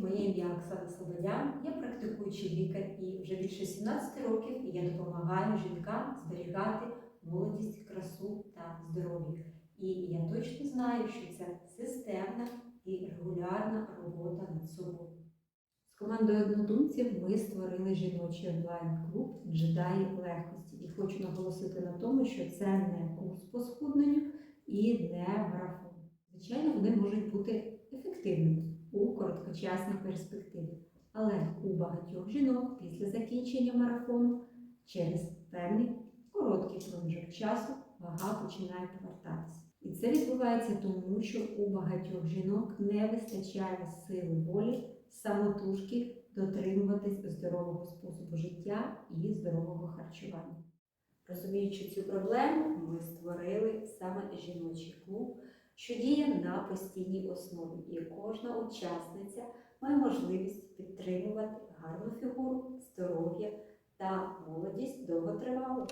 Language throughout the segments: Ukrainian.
моє ім'я Оксана Слободян, я практикуючий лікар і вже більше 17 років я допомагаю жінкам зберігати молодість, красу та здоров'я. І я точно знаю, що це системна і регулярна робота над собою. З командою однодумців ми створили жіночий онлайн-клуб джедаї легкості. І хочу наголосити на тому, що це не курс по схудненню і не марафон. Звичайно, вони можуть бути ефективними у короткочасній перспективі. Але у багатьох жінок після закінчення марафону через певний короткий проміжок часу вага починає повертатися. І це відбувається тому, що у багатьох жінок не вистачає сили волі самотужки дотримуватись здорового способу життя і здорового харчування. Розуміючи цю проблему, ми створили саме жіночий клуб, що діє на постійній основі, і кожна учасниця має можливість підтримувати гарну фігуру, здоров'я та молодість довготривало.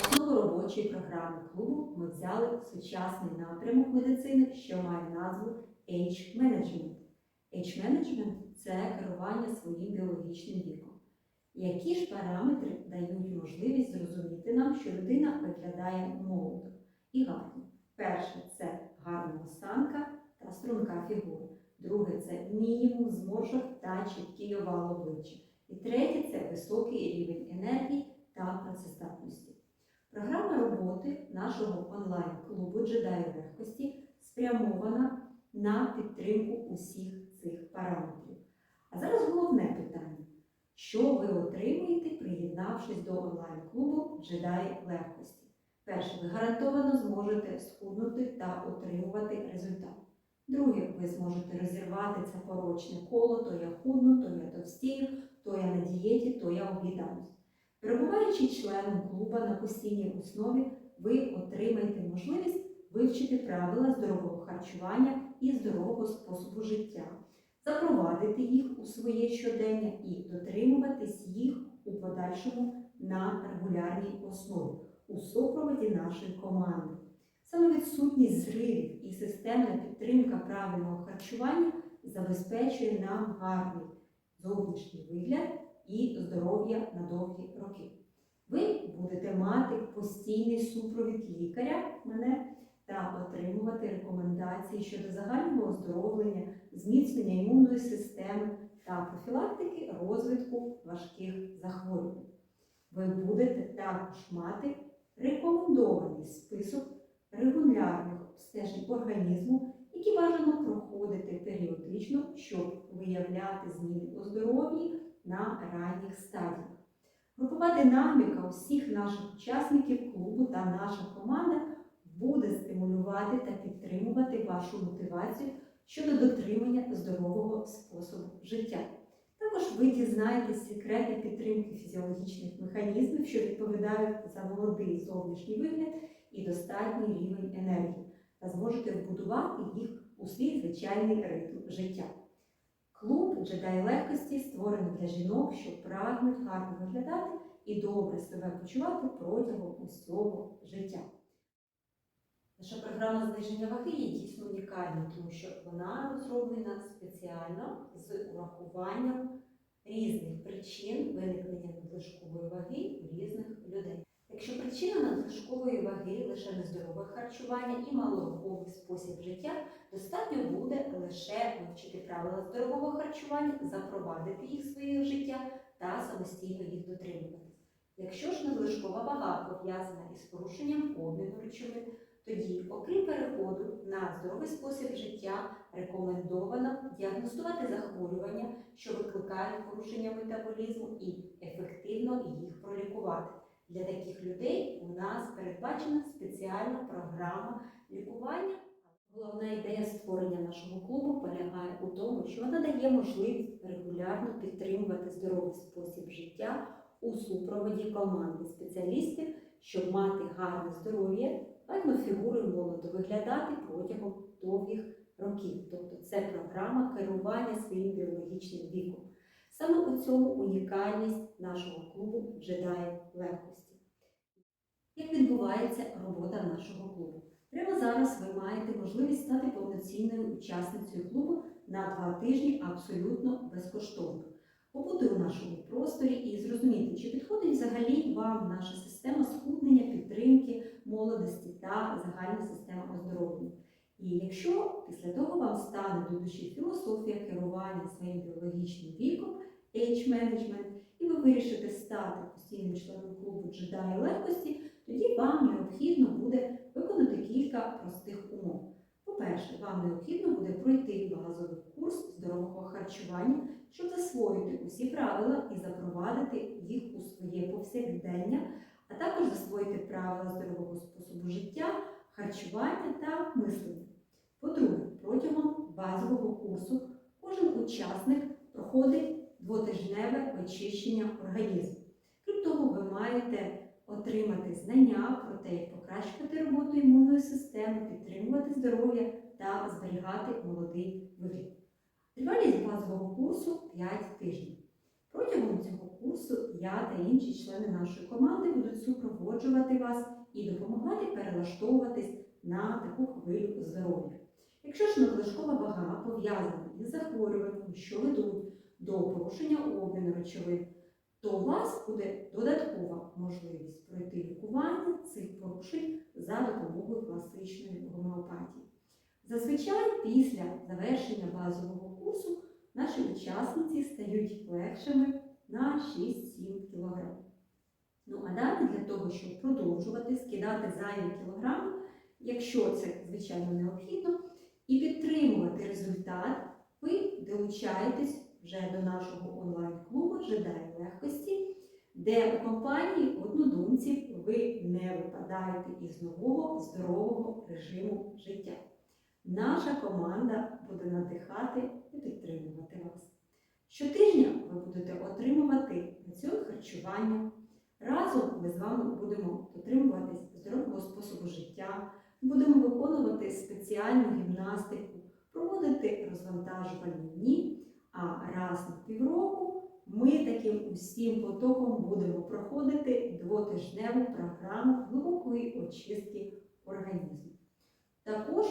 Основу робочої програми клубу ми взяли сучасний напрямок медицини, що має назву Age Management. Age Management – це керування своїм біологічним віком. Які ж параметри дають можливість зрозуміти нам, що людина виглядає молодо і гарно? Перше це гарна осанка та струнка фігура. Друге це мінімум зморшок та чіткий овал обличчя. І третє це високий рівень енергії та працездатності. Програма роботи нашого онлайн-клубу джедаї легкості спрямована на підтримку усіх цих параметрів. А зараз головне питання. Що ви отримуєте, приєднавшись до онлайн-клубу джедаї легкості? Перше, ви гарантовано зможете схуднути та отримувати результат. Друге, ви зможете розірвати це порочне коло, то я худну, то я товстію, то я на дієті, то я об'їдаюсь. Перебуваючи членом клуба на постійній основі, ви отримаєте можливість вивчити правила здорового харчування і здорового способу життя, запровадити їх у своє щодення і дотримуватись їх у подальшому на регулярній основі у супроводі нашої команди. Саме відсутність зривів і системна підтримка правильного харчування забезпечує нам гарний зовнішній вигляд і здоров'я на довгі роки. Ви будете мати постійний супровід лікаря мене та отримувати рекомендації щодо загального оздоровлення, зміцнення імунної системи та профілактики розвитку важких захворювань. Ви будете також мати рекомендований список регулярних обстежень організму, які бажано проходити періодично, щоб виявляти зміни у здоров'ї на ранніх стадіях. Групова динаміка усіх наших учасників клубу та наша команда буде стимулювати та підтримувати вашу мотивацію щодо дотримання здорового способу життя. Також ви дізнаєтесь секрети підтримки фізіологічних механізмів, що відповідають за молодий зовнішній вигляд і достатній рівень енергії, та зможете вбудувати їх у свій звичайний ритм життя. Клуб джедай легкості створений для жінок, що прагнуть гарно виглядати і добре себе почувати протягом усього життя. Наша програма зниження ваги є дійсно унікальною, тому що вона розроблена спеціально з урахуванням різних причин виникнення надлишкової ваги у різних людей. Якщо причина надлишкової ваги лише нездорове харчування і малорухомий спосіб життя, достатньо буде лише вивчити правила здорового харчування, запровадити їх в своє життя та самостійно їх дотримуватись. Якщо ж надлишкова вага пов'язана із порушенням обміну речовин, тоді, окрім переходу на здоровий спосіб життя, рекомендовано діагностувати захворювання, що викликають порушення метаболізму, і ефективно їх пролікувати. Для таких людей у нас передбачена спеціальна програма лікування. Головна ідея створення нашого клубу полягає у тому, що вона дає можливість регулярно підтримувати здоровий спосіб життя у супроводі команди спеціалістів, щоб мати гарне здоров'я, гарну фігуру і молодо виглядати протягом довгих років. Тобто це програма керування своїм біологічним віком. Саме у цьому унікальність нашого клубу джедаїв легкості. Як відбувається робота нашого клубу? Прямо зараз ви маєте можливість стати повноцінною учасницею клубу на два тижні абсолютно безкоштовно. Побути у нашому просторі і зрозуміти, чи підходить взагалі вам наша система схуднення, підтримки, молодості та загальна система оздоровлення. І якщо після того вам стане до душі філософія керування своїм біологічним віком, age management, і ви вирішите стати постійним членом клубу джедаї легкості, тоді вам необхідно буде виконати кілька простих умов. По-перше, вам необхідно буде пройти базовий курс здорового харчування, щоб засвоїти усі правила і запровадити їх у своє повсякдення, а також засвоїти правила здорового способу життя, харчування та мислення. По-друге, протягом базового курсу кожен учасник проходить двотижневе очищення організму. Крім того, ви маєте отримати знання про те, як покращувати роботу імунної системи, підтримувати здоров'я та зберігати молодий вигляд. Тривалість базового курсу 5 тижнів. Протягом цього курсу я та інші члени нашої команди будуть супроводжувати вас і допомагати перелаштовуватись на таку хвилю здоров'я. Якщо ж надлишкова вага пов'язана із захворюванням, що ведуть до порушення обміну речовин, то у вас буде додаткова можливість пройти лікування цих порушень за допомогою класичної гомеопатії. Зазвичай після завершення базового курсу наші учасниці стають легшими на 6-7 кг. Ну а далі для того, щоб продовжувати скидати зайві кілограми, якщо це звичайно необхідно, і підтримувати результат, ви долучаєтесь вже до нашого онлайн-клубу «Жедай легкості, де у компанії однодумців ви не випадаєте із нового здорового режиму життя. Наша команда буде надихати і підтримувати вас. Щотижня ви будете отримувати раціон харчування. Разом ми з вами будемо дотримуватись здорового способу життя, будемо виконувати спеціальну гімнастику, проводити розвантажувальні дні, а раз на півроку ми таким усім потоком будемо проходити двотижневу програму глибокої очистки організму. Також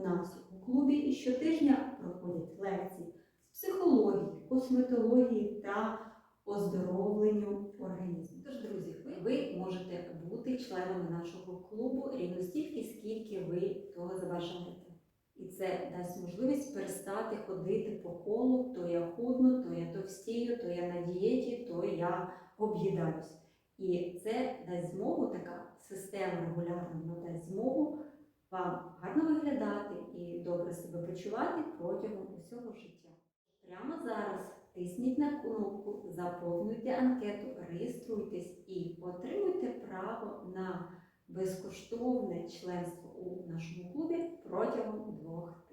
у нас у клубі щотижня проходять лекції з психології, косметології та оздоровленню організму. Тож, друзі, ви, можете бути членами нашого клубу рівно стільки, скільки ви того забажаєте. І це дасть можливість перестати ходити по колу, то я худну, то я товстію, то я на дієті, то я об'їдаюсь. І це дасть змогу, така система регулярна надасть змогу вам гарно виглядати і добре себе почувати протягом усього життя. Прямо зараз тисніть на кнопку, заповнюйте анкету, реєструйтесь і отримуйте право на безкоштовне членство у нашому клубі протягом двох